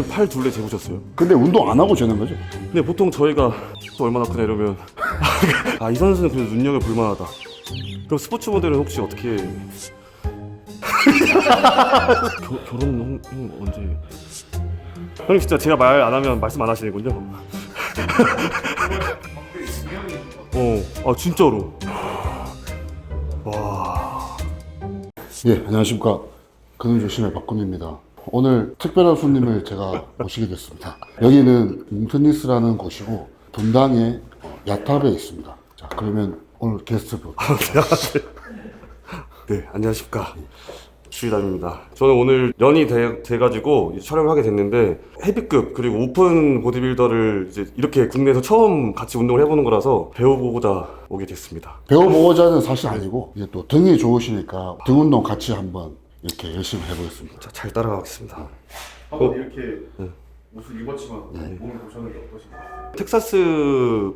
그럼 팔 둘레 재보셨어요? 근데 운동 안 하고 재는 거죠? 근데 보통 저희가 또 얼마나 크냐 이러면 아 이 선수는 그래도 눈여겨 볼만하다. 그럼 스포츠 모델은 혹시 어떻게 겨, 결혼 형, 형 언제? 형님 진짜 제가 말 안 하면 말씀 안 하시는군요. 어, 아 진짜로. 와, 예, 안녕하십니까. 그는 조심의 박군입니다. 오늘 특별한 손님을 제가 모시게 됐습니다. 여기는 뭉트니스라는 곳이고 분당의 야탑에 있습니다. 자, 그러면 오늘 게스트분 네 안녕하십니까. 주희담입니다. 저는 오늘 연이 돼, 돼가지고 이제 촬영을 하게 됐는데 헤비급 그리고 오픈 보디빌더를 이제 이렇게 국내에서 처음 같이 운동을 해보는 거라서 배워보고자 오게 됐습니다. 배워보고자는 사실 아니고 이제 또 등이 좋으시니까 등 운동 같이 한번 이렇게 열심히 해보겠습니다. 자, 잘 따라가겠습니다. 한번 이렇게 옷을 입었지만 몸을 보셨는데 어떠신가요? 텍사스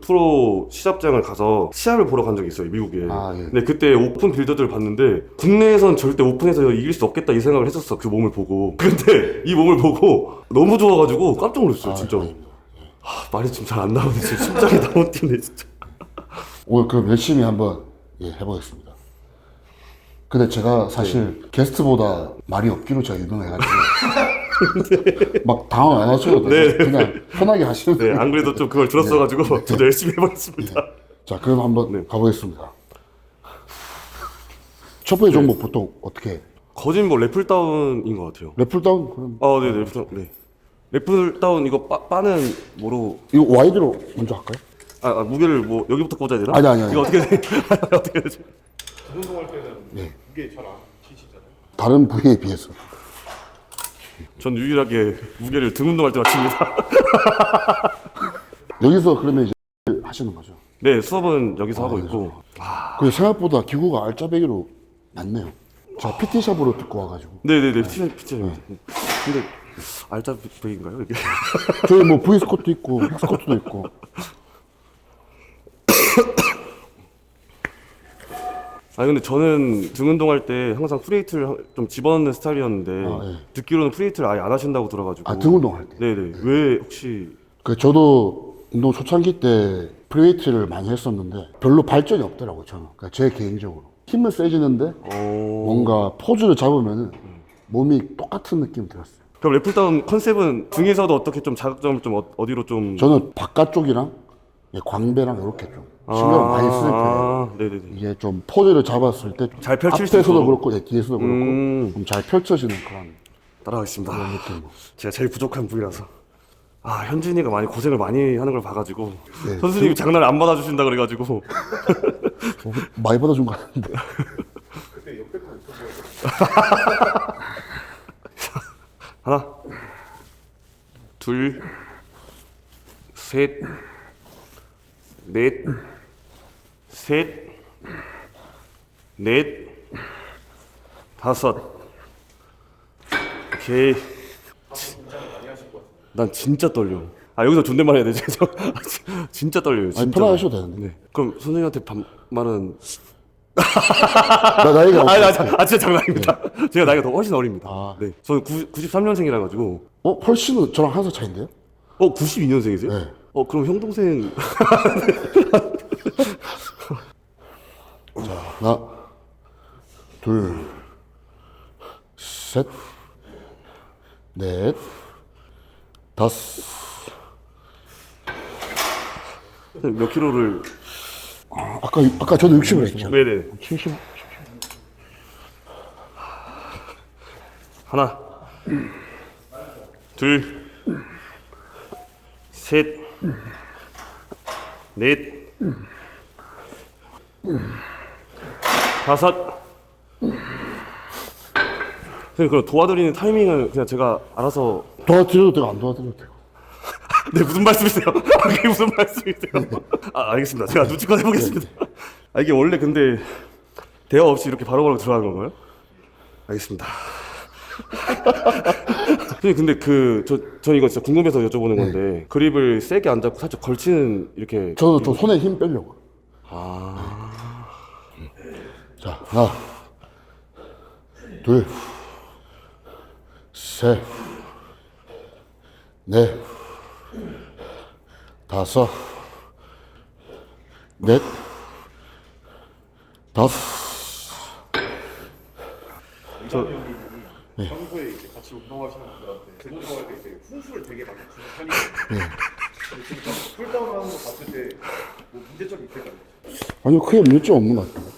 프로 시합장을 가서 시합을 보러 간 적이 있어요 미국에. 아, 예. 근데 그때 오픈 빌더들을 봤는데 국내에선 절대 오픈에서 이길 수 없겠다 이 생각을 했었어 그 몸을 보고. 근데 이 몸을 보고 너무 좋아가지고 깜짝 놀랐어요 아, 진짜. 다행입니다. 하, 말이 좀잘안 나오네 지금 심장이 너무 뛰네 진짜. 오늘 그럼 열심히 한번 예, 해보겠습니다. 근데 제가 사실 게스트보다 말이 없기로 제가 유명해가지고 막 당황 안 하셔도 돼요. 그냥 편하게 하시면 네, 돼요. 안 그래도 좀 그걸 들었어가지고 저도 열심히 해보겠습니다. 자, 그럼 한번 네. 가보겠습니다. 첫 번째 종목 보통 어떻게 해요? 거진 뭐 래플 다운인 것 같아요. 래플다운? 그럼 아, 네, 래플 다운. 네. 래플 다운 이거 빠, 빠는 뭐로 이거 와이드로 먼저 할까요? 아, 아, 무게를 뭐 여기부터 꽂아야 되나? 아니, 아니, 아니. 이거 어떻게 돼? 어떻게 되지? 운동할 때는 무게 잘안 치시잖아요. 다른 부위에 비해서. 전 유일하게 무게를 등 운동할 때만 칩니다. 여기서 그러면 이제 하시는 거죠. 네, 수업은 여기서 하고 있고. 그 생각보다 기구가 알짜배기로 많네요. 제가 PT샵으로 듣고 와가지고. 네, 네, 네, 피치, 피치입니다. 근데 알짜 백인가요 이게? 저희 뭐 V 스쿼트 있고 핵 스쿼트도 있고. 아니 근데 저는 등 운동할 때 항상 프리웨이트를 하- 좀 집어넣는 스타일이었는데 아, 예. 듣기로는 프리웨이트를 아예 안 하신다고 들어가지고. 아, 등 운동할 때. 네, 네. 왜 혹시 그 저도 운동 초창기 때 프리웨이트를 많이 했었는데 별로 발전이 없더라고요, 저는. 그러니까 제 개인적으로. 힘은 세지는데 어... 뭔가 포즈를 잡으면은 몸이 똑같은 느낌이 들었어요. 그럼 래플다운 컨셉은 등에서도 어떻게 좀 자극점을 좀 어, 어디로 좀 저는 바깥쪽이랑 예, 광배랑 이렇게 좀 신경을 많이 쓰는 편이에요. 아, 네네네. 이게 좀 포즈를 잡았을 때잘 펼칠 수 앞에서도 있도록. 그렇고 예, 뒤에서도 그렇고 음. 좀잘 펼쳐지는 그런 따라가겠습니다. 느낌. 제가 제일 부족한 부위라서. 아 현준이가 많이 고생을 많이 하는 걸 봐가지고 네. 선수님이 장난을 안 받아주신다 그래가지고 어, 많이 받아준 거 같은데. 하나 둘 셋, 넷, 셋, 넷, 다섯. 오케이. 난 진짜 떨려. 아 여기서 존댓말 해야 되지? 저 진짜 떨려요. 진짜. 아니, 편하게 하셔도 되는데. 네. 그럼 선생님한테 반말은 나 나이가 아, 아, 없어. 아, 진짜 장난입니다. 제가 나이가 더 훨씬 어립니다. 아. 네. 저는 9, 93년생이라 가지고 어? 훨씬 저랑 한 살 차인데요? 어, 92년생이세요? 네. 어, 그럼 형 동생 하나, 둘, 셋, 넷, 다섯. 몇 킬로를 아까 아까 저도 60을 했죠. 네네 70. 하나 둘 셋, 넷, 다섯. 선생님, 그럼 도와드리는 타이밍을 그냥 제가 알아서. 도와드려도 되고 안 도와드려도 되고. 네, 무슨 말씀이세요? 그게 무슨 말씀이세요? 아, 알겠습니다. 제가 눈치껏 해보겠습니다. 아, 이게 원래 근데 대화 없이 이렇게 바로바로 들어가는 건가요? 알겠습니다. 선생님, 근데 그, 저, 저 이거 진짜 궁금해서 여쭤보는 건데, 그립을 세게 안 잡고 살짝 걸치는 이렇게. 저도 좀 손에 힘 빼려고. 아. 자, 하나, 둘, 셋, 넷, 다섯, 넷, 다섯. 평소에 이제 같이 운동하시는 분들한테 운동할 때 훈수를 되게 많이 주는 편이에요. 근데 지금 풀다운 하는 거 봤을 때뭐 문제점이 있을까요? 아니요, 크게 문제점 없는 것 같아요.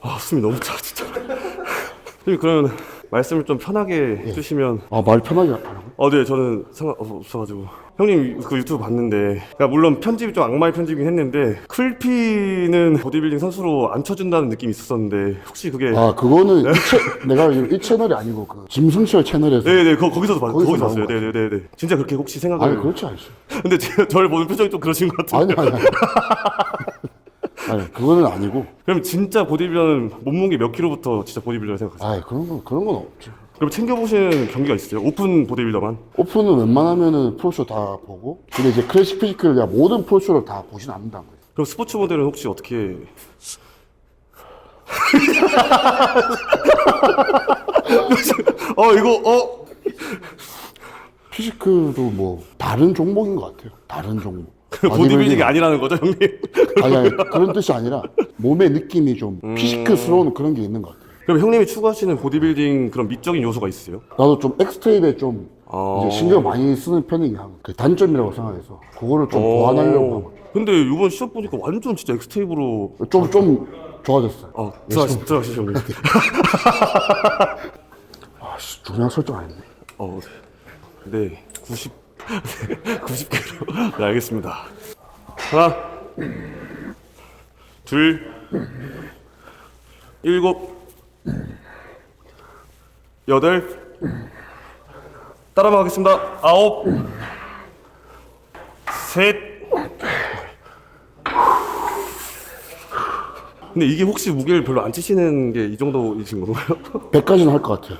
아 숨이 너무 차 진짜. 형님 그러면 말씀을 좀 편하게 해주시면 아, 말 편하게? 어, 네, 저는 상관없어가지고. 형님 그 유튜브 봤는데, 그러니까 물론 편집이 좀 악마의 편집이긴 했는데, 클피는 보디빌딩 선수로 안 쳐준다는 느낌이 있었었는데, 혹시 그게. 아, 그거는 이 채, 내가 이 채널이 아니고 그 짐승철 채널에서 네네, 거, 거기서도 봤, 거기서 거기서 나온 봤어요. 거 네네네. 진짜 그렇게 혹시 생각을. 아니 그렇지 않죠. 근데 제가 저를 보는 표정이 좀 그러신 것 같아요. 아니 아니 아니. 아니 그거는 아니고. 그럼 진짜 보디빌더는 몸무게 몇 킬로부터 진짜 보디빌더 생각하세요? 아 그런 건 그런 건 없죠. 그럼 챙겨보시는 경기가 있으세요? 오픈 보디빌더만? 오픈은 웬만하면은 프로쇼 다 보고 근데 이제 클래식 피지컬 내가 모든 프로쇼를 다 보진 않는단 말이에요. 그럼 스포츠 모델은 혹시 어떻게. 어, 이거, 어? 피지컬도 뭐 다른 종목인 것 같아요. 다른 종목. 보디빌딩이 아니라는 거죠, 형님? 아니, 아니 그런 뜻이 아니라 몸의 느낌이 좀 피지컬스러운 그런 게 있는 것 같아요. 그럼 형님이 추구하시는 보디빌딩 그런 미적인 요소가 있으세요? 나도 좀 엑스트레이에 좀 아. 이제 신경 많이 쓰는 편이긴 하고 그 단점이라고 생각해서 그거를 좀 보완하려고 하고 근데 이번 시합 보니까 완전 진짜 엑스테이프로 좀 좀 좋아졌어요. 어 들어가시 들어가시죠 형님. 아씨 중요한 설정 안 했네. 어, 네, 90, 90kg. 네, 알겠습니다. 하나, 둘, 일곱, 여덟, 따라만 하겠습니다. 아홉, 셋. 근데 이게 혹시 무게를 별로 안 치시는 게 이 정도이신 건가요? 100까지는 할 것 같아요.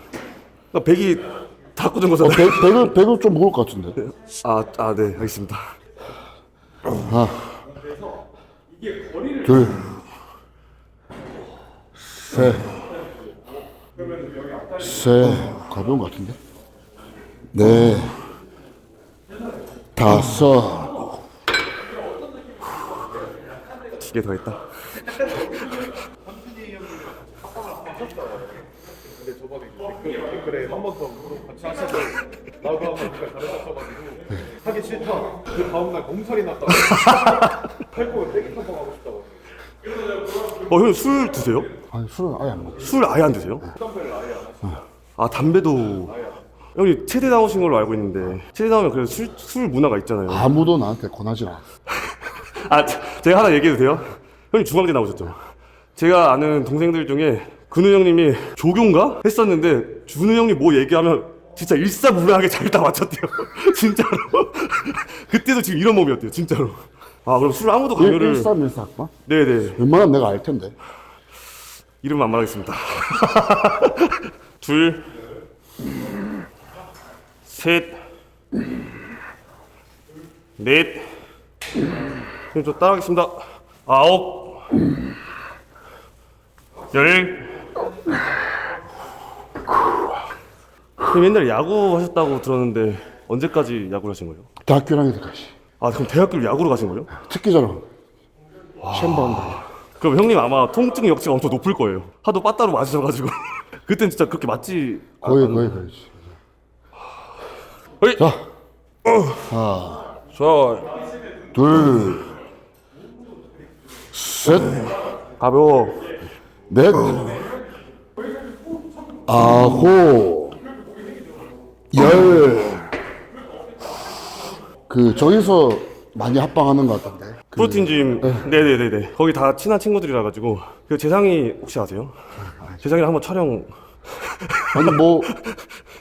그러니까 100이 다 꽂은 어, 거잖아요. 100, 100을, 100을 좀 먹을 것 같은데. 아, 아, 네, 알겠습니다. 둘, 셋, 셋, 가벼운 것 같은데? 네, 다섯, 두 개더 댓글, 한번 같이 하시고 한번 다르셨어가지고 하기 싫다. 그 다음날 몸살이 났다고. 팔꿈을 빼기 탐방하고 싶다고. 어, 형님 술 드세요? 아니 술은 아예 안 먹어. 술 아예 안 드세요? 아, 담배도. 형님 체대 나오신 걸로 알고 있는데 체대 나오면 그래도 술, 술 문화가 있잖아요. 아무도 나한테 권하지 않아. 아, 제- 제가 하나 얘기해도 돼요? 형님 중앙대 나오셨죠? 제가 아는 동생들 중에 근우 형님이 조교인가? 했었는데 준우 형님 뭐 얘기하면 진짜 일사불란하게 잘 다 맞췄대요. 진짜로. 그때도 지금 이런 몸이었대요. 진짜로. 아, 그럼 술 아무도 강요를. 1314 학번? 네네. 웬만하면 내가 알 텐데. 이름 안 말하겠습니다. 둘, 셋, 넷, 그럼 저 따라하겠습니다. 아홉, 열. 그럼 옛날에 야구 하셨다고 들었는데 언제까지 야구를 하신 거예요? 대학교 1학년 때까지. 아 그럼 대학교를 야구로 가신 거예요? 특기자로. 시험 본다. 그럼 형님 아마 통증 역치가 엄청 높을 거예요. 하도 빠따로 맞으셔가지고 그땐 진짜 그렇게 맞지. 거의, 거의 그러지. 어이! 자, 저 둘, 셋, 가벼워. 넷, 아홉, 열. 그 저기서 많이 합방하는 것 같던데. 그, 프로틴 짐. 네네네네. 거기 다 친한 친구들이라 가지고. 그 재상이 혹시 아세요? 재상이랑 한번 촬영. 아니 뭐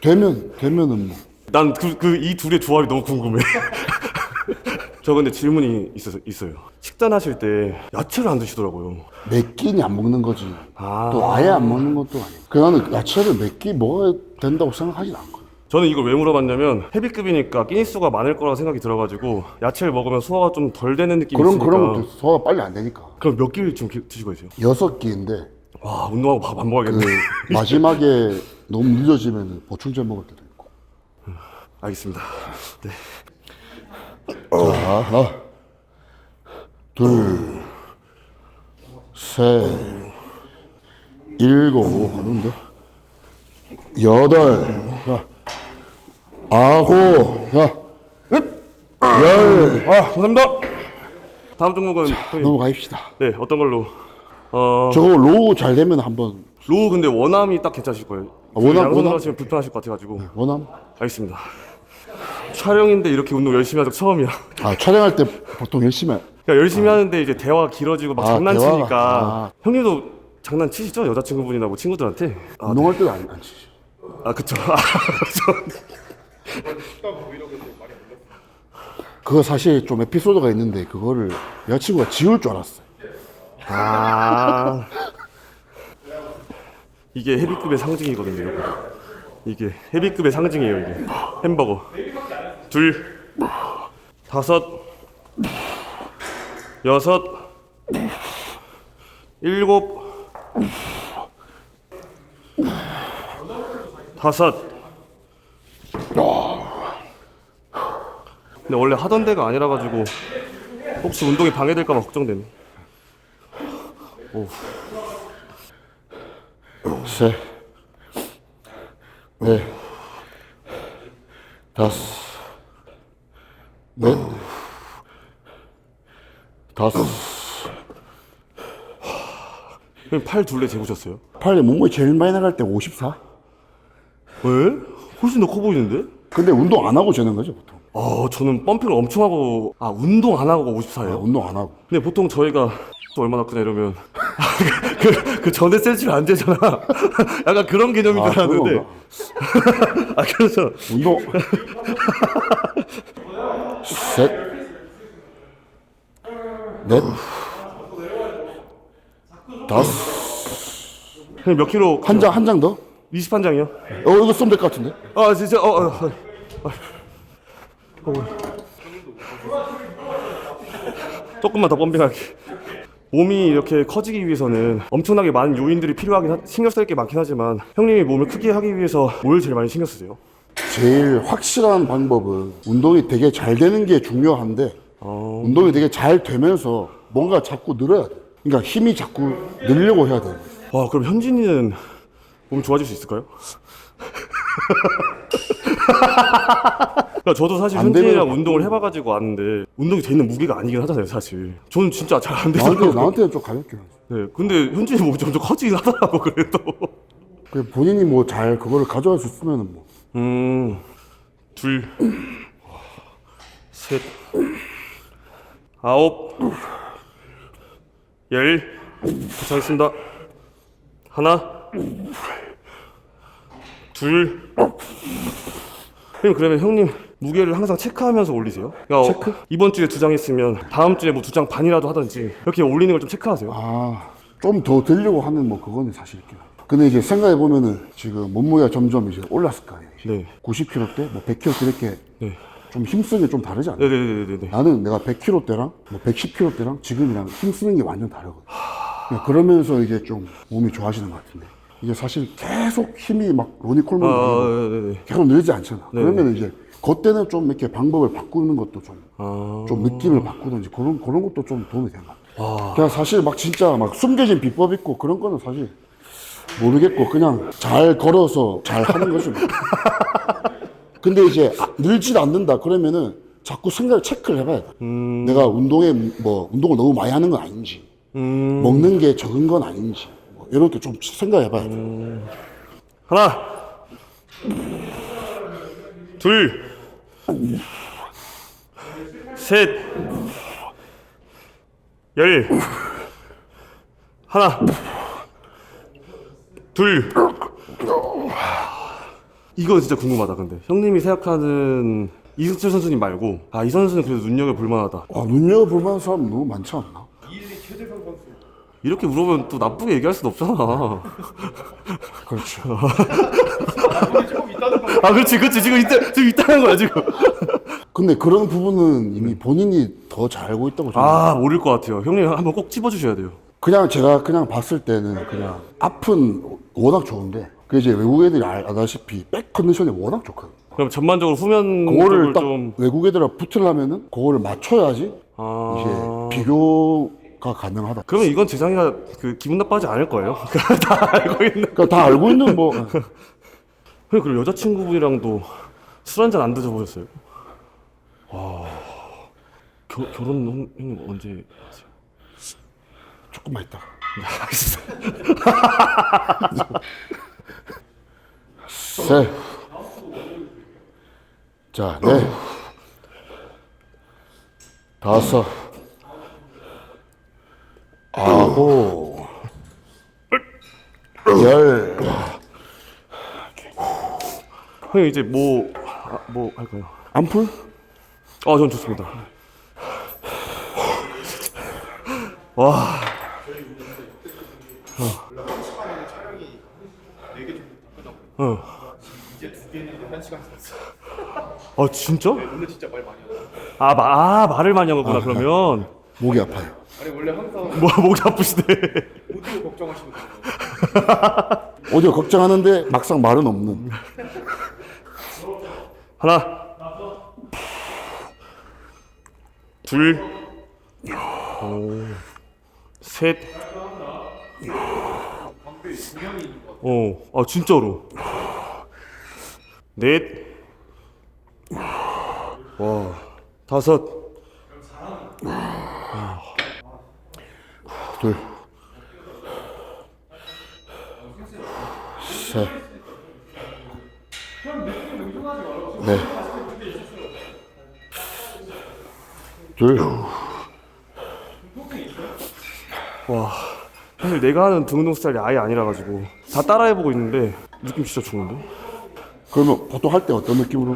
되면 되면은 뭐. 난 그 그 이 둘의 조합이 너무 궁금해. 저 근데 질문이 있어, 있어요. 식단하실 때 야채를 안 드시더라고요. 몇 끼니 안 먹는 거지. 아. 또 아예 안 먹는 것도 아니고. 그 나는 야채를 몇 끼 먹어야 된다고 생각하진 않고. 저는 이걸 왜 물어봤냐면 헤비급이니까 끼니수가 많을 거라 생각이 들어가지고 야채를 먹으면 소화가 좀 덜 되는 느낌이 그럼 있으니까 그러면 또 소화가 빨리 안 되니까. 그럼 몇 끼를 좀 기- 드시고 계세요? 여섯 끼인데 와 운동하고 밥 안 그 먹어야겠네 마지막에 너무 늦어지면 보충제 먹을 때도 있고. 알겠습니다. 네. 자, 하나, 둘, 셋, 일곱, 하는데 여덟, 자, 아홉, 자, 열. 아, 감사합니다. 다음 종목은 형님, 넘어가입시다. 네 어떤 걸로? 어 저거 로우 잘 되면 한번 로우 근데 원암이 딱 괜찮으실 거예요. 아, 원암, 양손으로 원암? 하시면 불편하실 것 같아 가지고. 원함. 알겠습니다. 촬영인데 이렇게 운동 열심히 하적 처음이야. 아 촬영할 때 보통 열심히 해. 그러니까 열심히 하는데 이제 대화가 길어지고 막 아, 장난치니까 대화가. 아. 형님도 장난치시죠 여자친구분이나 뭐 친구들한테 아, 운동할 때도 안, 안 치지. 아 그쵸 아, 그쵸 그거 사실 좀 에피소드가 있는데 그거를 여자친구가 지울 줄 알았어. 아. 이게 헤비급의 상징이거든요 이거. 이게 헤비급의 상징이에요 이게. 햄버거. 둘. 다섯. 여섯. 일곱. 다섯 근데 원래 하던 데가 아니라 가지고 혹시 운동이 방해될까 봐 걱정되네 셋, 넷, 다섯, 넷, 다섯. 형님 팔 둘레 재보셨어요? 팔에 몸무게 제일 많이 나갈 때 54? 왜? 훨씬 더 커 보이는데? 근데 운동 안 하고 재는 거죠, 보통. 아, 저는 펌핑을 엄청 하고, 아, 운동 안 하고 54예요? 운동 안 하고. 근데 보통 저희가 또 얼마나 크냐 이러면, 그, 그 전에 셀치를 안 되잖아. 약간 그런 개념인 줄 아, 그런 알았는데. 건가? 아, 그래서, 운동. 셋, 넷, 다섯. 형님 몇 킬로? 한 장, 한 장 더? 20한 장이요? 어, 이거 쏘면 될 것 같은데? 아, 진짜, 어, 어, 어. 어. 조금만 더 펌핑할게. 몸이 이렇게 커지기 위해서는 엄청나게 많은 요인들이 필요하긴 하, 신경 쓸 게 많긴 하지만 형님이 몸을 크게 하기 위해서 뭘 제일 많이 신경 쓰세요? 제일 확실한 방법은 운동이 되게 잘 되는 게 중요한데 어. 운동이 되게 잘 되면서 뭔가 자꾸 늘어야 돼. 그러니까 힘이 자꾸 늘려고 해야 돼. 와 그럼 현진이는 몸 좋아질 수 있을까요? 그러니까 저도 사실 안 현진이랑 되면 운동을 해봐가지고 아는데 운동이 돼 있는 무게가 아니긴 하잖아요 사실 저는 진짜 잘 안 나한테 되더라고요 나한테는 좀 가볍게. 하지. 네, 근데 현진이 몸이 점점 커지긴 하더라고 그래도 그 본인이 뭐 잘 그거를 가져갈 수 있으면은 뭐 음, 둘, 셋, 아홉, 열, 도착했습니다. 하나, 둘. 형님 그러면 형님 무게를 항상 체크하면서 올리세요? 그러니까 체크? 이번 주에 두 장 했으면 다음 주에 뭐 두 장 반이라도 하든지 이렇게 올리는 걸 좀 체크하세요. 아, 좀 더 들려고 하면 뭐 그거는 사실 있긴 해. 근데 이제 생각해 보면은 지금 몸무게가 점점 이제 올랐을 거 아니에요. 네, 90kg 때, 뭐 100kg 때 이렇게 네, 좀 힘쓰는 게 좀 다르지 않나? 네, 네, 네, 네, 네. 나는 내가 100kg 때랑 뭐 110kg 때랑 지금이랑 힘쓰는 게 완전 다르거든. 그러니까 그러면서 이게 좀 몸이 좋아지는 것 같은데. 이게 사실 계속 힘이 막 로니 콜만 아, 네, 네, 네. 계속 늘지 않잖아. 그러면 이제 그때는 좀 이렇게 방법을 바꾸는 것도 좀, 아. 좀 느낌을 바꾸든지 그런, 그런 것도 좀 도움이 것 같아. 그냥 사실 막 진짜 막 숨겨진 비법 있고 그런 거는 사실 모르겠고 그냥 잘 걸어서 잘 하는 거죠. 뭐. 근데 이제 아, 늘질 않는다 그러면은 자꾸 생각을 체크를 해봐야 돼. 내가 운동에 뭐 운동을 너무 많이 하는 건 아닌지, 먹는 게 적은 건 아닌지, 뭐 이렇게 좀 생각해 봐야 돼. 하나, 둘, 셋, 열, 하나, 둘. 이거 진짜 궁금하다. 근데 형님이 생각하는 이승철 선수님 말고 아 이 선수는 그래도 눈여겨 볼 만하다. 와 눈여겨볼 만한 사람 너무 많지 않나? 이렇게 물어보면 또 나쁘게 얘기할 수는 없잖아. 그렇죠. 돈이 조금 있다는 거. 아, 그렇지, 그렇지. 지금 이따 지금 있다는 거야 지금. 근데 그런 부분은 이미 본인이 더 잘 알고 있다고 저는 아 모를 것 같아요. 형님 한번 꼭 집어주셔야 돼요. 그냥 제가 그냥 봤을 때는 그냥 앞은 워낙 좋은데 그 이제 외국 애들이 알- 아다시피 백 컨디션이 워낙 좋거든. 그럼 전반적으로 후면 그거를 쪽을 딱 좀 외국 애들이랑 붙으려면은 그거를 맞춰야지 아... 이제 비교 가 가능하다. 그러면 이건 재상이가 그 기분 나빠하지 않을 거예요? 다 알고 있는. 그러니까 다 알고 있는 뭐 그리고 여자친구분이랑도 술 한 잔 안 드셔보셨어요? 와 겨, 결혼 형- 형님 언제 하세요? 조금만 있다. 셋. 자, 넷. 다섯. 아홉. 열. 형님 이제 뭐, 아, 뭐 할까요? 안풀? 아, 전 좋습니다. 와, 촬영이 4개 정도 끝나고 어. 이제 두 개는 이제 한 시간 지났어. 아 진짜? 오늘 진짜 말 많이 하다. 아, 마, 아 말을 많이 한 거구나 그러면. 목이 아파요. 아니 원래 항상 뭐 목이 아프시네. 오디오 걱정하시면 돼요. 오디오 걱정하는데 막상 말은 없는. 하나, 둘, 오, 셋. 어, 아 진짜로. 넷. 와, 다섯. 둘. 셋. 넷. 둘. 와, 사실 내가 하는 등운동 스타일이 아예 아니라 가지고 다 따라해보고 있는데 느낌 진짜 좋은데? 그러면 보통 할 때 어떤 느낌으로?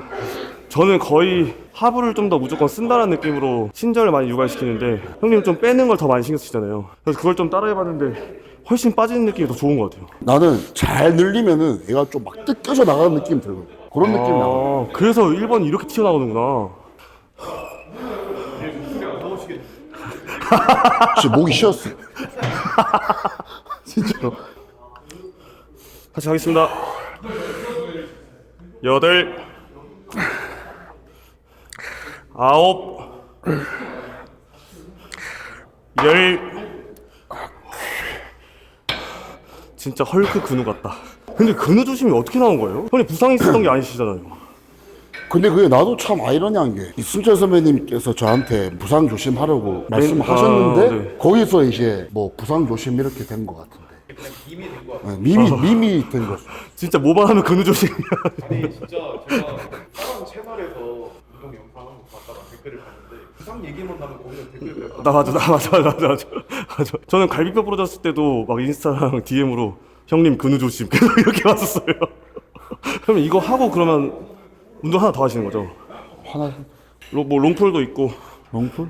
저는 거의 하부를 좀 더 무조건 쓴다는 느낌으로 신전을 많이 유발시키는데 형님 좀 빼는 걸 더 많이 신경 쓰시잖아요. 그래서 그걸 좀 따라해봤는데 훨씬 빠지는 느낌이 더 좋은 것 같아요. 나는 잘 늘리면은 얘가 좀 막 뜯겨져 나가는 느낌 들고 그런 느낌이 나. 아, 그래서 1번이 이렇게 튀어나오는구나. 진짜 목이 쉬었어. 진짜로. 다시 하겠습니다. 여덟, 아홉, 열. 진짜 헐크 근우 같다. 근데 근우 조심이 어떻게 나온 거예요? 형님 부상 있었던 게 아니시잖아요. 근데 그게 나도 참 아이러니한 게 이순철 선배님께서 저한테 부상 조심하라고 말씀하셨는데 아, 네. 거기서 이제 뭐 부상 조심 이렇게 된 것 같은데 그냥 밈이 된거 같아요. 네, 밈이 밈이 된 거죠. 진짜 모발하면 근우 조심이야. 아니 진짜 제가 사람 채널에서 운동 영상 한번 봤다가 댓글을 봤는데 부상 얘기만 나면 거기서 댓글 가나 맞아, 나 맞아, 맞아, 맞아. 저는 갈비뼈 부러졌을 때도 막 인스타랑 DM으로 형님 근우 조심 계속 이렇게 왔었어요. 그럼 이거 하고 그러면 운동 하나 더 하시는 거죠? 하나 로, 뭐 롱폴도 있고. 롱풀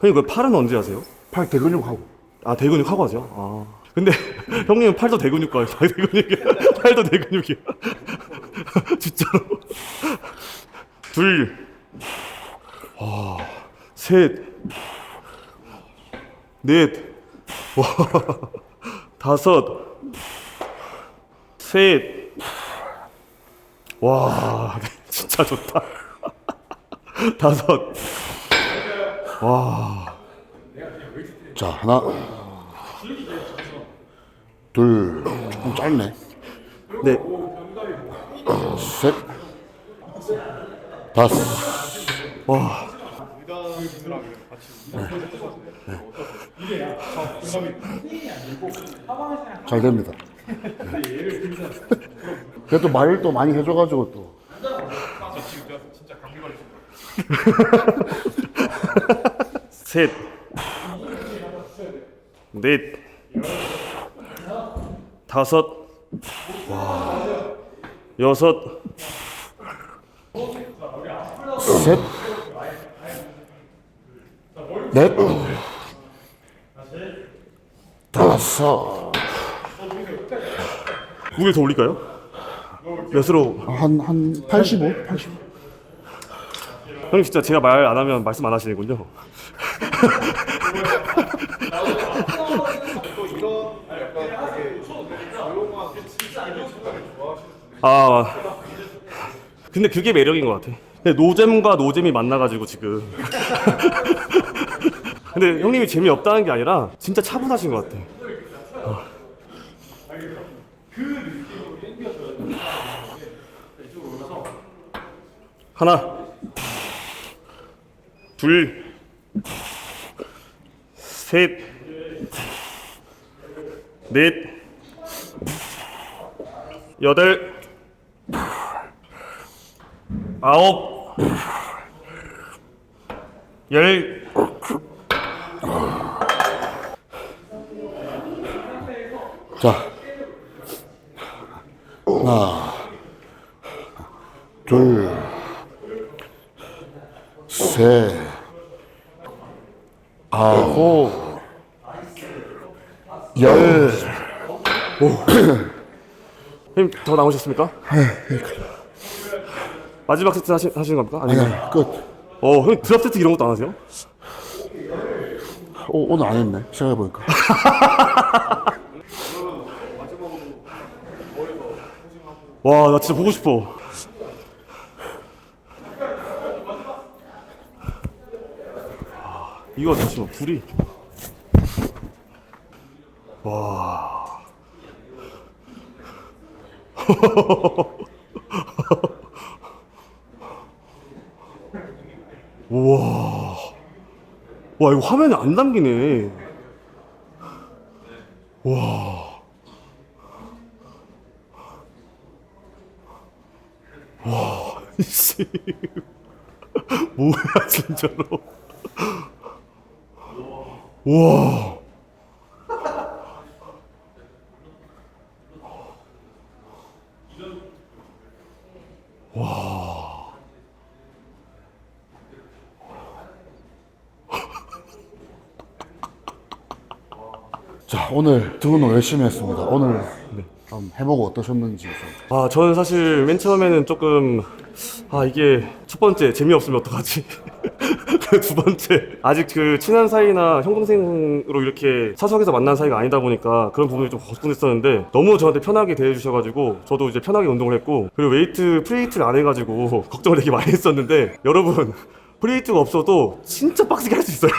형님 그 팔은 언제 하세요? 팔 대근육 하고 아 대근육 하고 하세요? 아 근데 형님은 팔도 대근육 가요. 대근육이야. 팔도 대근육이야. 진짜로. 둘, 와, 셋, 넷, 와, 다섯, 셋, 와, 진짜 좋다. 다섯, 자 하나. 둘. 조금 짧네. 넷, 셋. 다섯. 와. 미단분들랑 같이 잘 됩니다. 그래도 말을 또 많이 해줘가지고 또. 셋, 넷, 다섯, 와, 여섯, 셋, 넷, 다섯, 무게 더 올릴까요? 몇으로? 한, 한 85? 85? 형님 진짜 제가 말 안 하면 말씀 안 하시는군요. 아 근데 그게 매력인 것 같아. 근데 노잼과 노잼이 만나가지고 지금. 근데 형님이 재미없다는 게 아니라 진짜 차분하신 것 같아. 어. 하나, 둘, 셋, 넷, 여덟, 아홉, 열, 자, 하나, 둘, 셋, 아홉, 열. 형님 더 남으셨습니까? 마지막 세트 하시, 하시는 겁니까? 아니, 아니면 아니, 끝. 어, 형님 드랍 세트 이런 것도 안 하세요? 오, 오늘 안 했네. 생각해보니까. 와, 나 진짜 보고 싶어. 아, 이거 잠시만 불이. 와. 우와. 와, 이거 화면에 안 담기네. 씨. 뭐야 진짜로 와 자, 오늘 두 분 열심히 했습니다. 오늘 한번 해보고 어떠셨는지. 좀. 아, 저는 사실 맨 처음에는 조금 아 이게 첫 번째 재미없으면 어떡하지? 그 두 번째 아직 그 친한 사이나 형 동생으로 이렇게 사석에서 만난 사이가 아니다 보니까 그런 부분이 좀 거스근했었는데 너무 저한테 편하게 대해주셔가지고 저도 이제 편하게 운동을 했고 그리고 웨이트 프리웨이트를 안 해가지고 걱정을 되게 많이 했었는데 여러분 프리웨이트가 없어도 진짜 빡세게 할 수 있어요.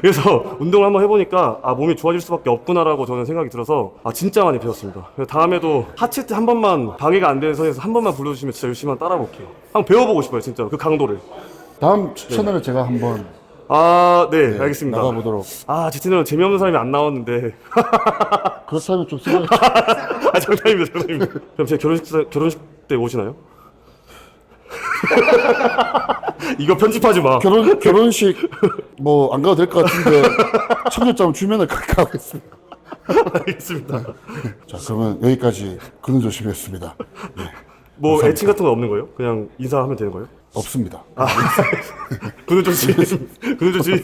그래서 운동을 한번 해보니까 아 몸이 좋아질 수밖에 없구나라고 저는 생각이 들어서 아 진짜 많이 배웠습니다. 그래서 다음에도 하체 때한 번만 방해가 안 되는 선에서 한 번만 불러주시면 진짜 열심히 한번 따라 볼게요. 한번 배워보고 싶어요 진짜 그 강도를. 다음 채널에 제가 한번 아 네 알겠습니다. 나가보도록. 아, 제 채널은 재미없는 사람이 안 나왔는데. 그렇다면 좀 생각, 아, 장난입니다, 장난입니다. 그럼 제 결혼식, 때- 결혼식 때 오시나요? 이거 편집하지 마. 결혼, 결혼식 뭐 안 가도 될 것 같은데 청첩장 주면은 그렇게 하겠습니다. 알겠습니다. 자, 그러면 여기까지 근은 조심했습니다. 네, 뭐, 애칭 같은 건 없는 거예요? 그냥 인사하면 되는 거예요? 없습니다. 그는 좋지. 그는 좋지.